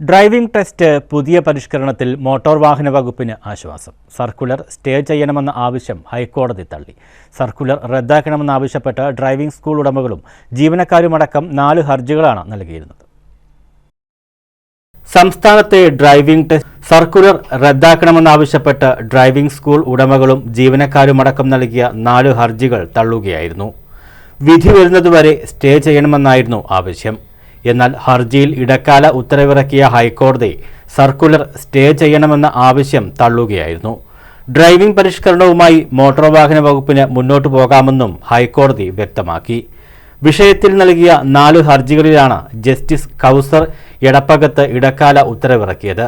Driving test പുതിയ പരിഷ്കരണത്തിൽ motor വാഹന വകുപ്പിന് ആശ്വാസം. സർക്കുലർ സ്റ്റേ ചെയ്യണമെന്ന ആവശ്യം ഹൈക്കോടതി തള്ളി. സർക്കുലർ റദ്ദാക്കണമെന്നാവശ്യപ്പെട്ട് ഡ്രൈവിംഗ് സ്കൂൾ ഉടമകളും ജീവനക്കാരുമടക്കം നാല് ഹർജികളാണ് നൽകിയിരുന്നത്. സംസ്ഥാനത്തെ ഡ്രൈവിംഗ് ടെസ്റ്റ് സർക്കുലർ റദ്ദാക്കണമെന്നാവശ്യപ്പെട്ട് ഡ്രൈവിംഗ് സ്കൂൾ ഉടമകളും ജീവനക്കാരുമടക്കം നൽകിയ നാല് ഹർജികൾ തള്ളുകയായിരുന്നു. വിധി വരുന്നതുവരെ സ്റ്റേ ചെയ്യണമെന്നായിരുന്നു ആവശ്യം. എന്നാൽ ഹർജിയിൽ ഇടക്കാല ഉത്തരവിറക്കിയ ഹൈക്കോടതി സർക്കുലർ സ്റ്റേ ചെയ്യണമെന്ന ആവശ്യം തള്ളുകയായിരുന്നു. ഡ്രൈവിംഗ് പരിഷ്കരണവുമായി മോട്ടോർ വാഹന വകുപ്പിന് മുന്നോട്ടു പോകാമെന്നും ഹൈക്കോടതി വ്യക്തമാക്കി. വിഷയത്തിൽ നൽകിയ നാലു ഹർജികളിലാണ് ജസ്റ്റിസ് കൗസർ എടപ്പകത്ത് ഇടക്കാല ഉത്തരവിറക്കിയത്.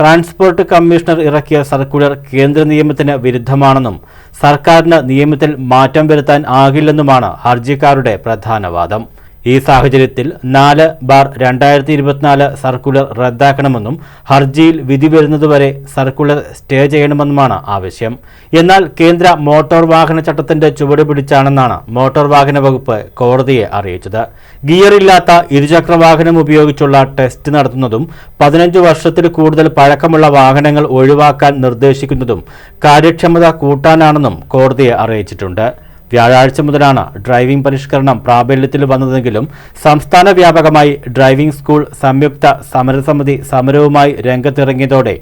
ട്രാൻസ്പോർട്ട് കമ്മീഷണർ ഇറക്കിയ സർക്കുലർ കേന്ദ്ര നിയമത്തിന് വിരുദ്ധമാണെന്നും സർക്കാരിന് നിയമത്തിൽ മാറ്റം വരുത്താൻ ആകില്ലെന്നുമാണ് ഹർജിക്കാരുടെ പ്രധാന വാദം. ഈ സാഹചര്യത്തിൽ നാല് ബാർ രണ്ടായിരത്തി ഇരുപത്തിനാല് സർക്കുലർ റദ്ദാക്കണമെന്നും ഹർജിയിൽ വിധി വരുന്നതുവരെ സർക്കുലർ സ്റ്റേ ചെയ്യണമെന്നുമാണ് ആവശ്യം. എന്നാൽ കേന്ദ്ര മോട്ടോർ വാഹന ചട്ടത്തിന്റെ ചുവട് പിടിച്ചാണെന്നാണ് മോട്ടോർ വാഹന വകുപ്പ് കോടതിയെ അറിയിച്ചത്. ഗിയറില്ലാത്ത ഇരുചക്ര വാഹനം ഉപയോഗിച്ചുള്ള ടെസ്റ്റ് നടത്തുന്നതും പതിനഞ്ച് വർഷത്തിൽ കൂടുതൽ പഴക്കമുള്ള വാഹനങ്ങൾ ഒഴിവാക്കാൻ നിർദ്ദേശിക്കുന്നതും കാര്യക്ഷമത കൂട്ടാനാണെന്നും കോടതിയെ അറിയിച്ചിട്ടുണ്ട്. വ്യാഴാഴ്ച മുതലാണ് ഡ്രൈവിംഗ് പരിഷ്കരണം പ്രാബല്യത്തിൽ വന്നതെങ്കിലും സംസ്ഥാന വ്യാപകമായി ഡ്രൈവിംഗ് സ്കൂൾ സംയുക്ത സമരസമിതി സമരവുമായി രംഗത്തിറങ്ങിയതോടെ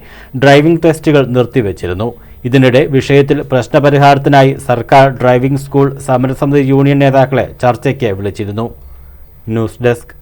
ഡ്രൈവിംഗ് ടെസ്റ്റുകൾ നിർത്തിവച്ചിരുന്നു. ഇതിനിടെ വിഷയത്തിൽ പ്രശ്നപരിഹാരത്തിനായി സർക്കാർ ഡ്രൈവിംഗ് സ്കൂൾ സമരസമിതി യൂണിയൻ നേതാക്കളെ ചർച്ചയ്ക്ക് വിളിച്ചിരുന്നു. News desk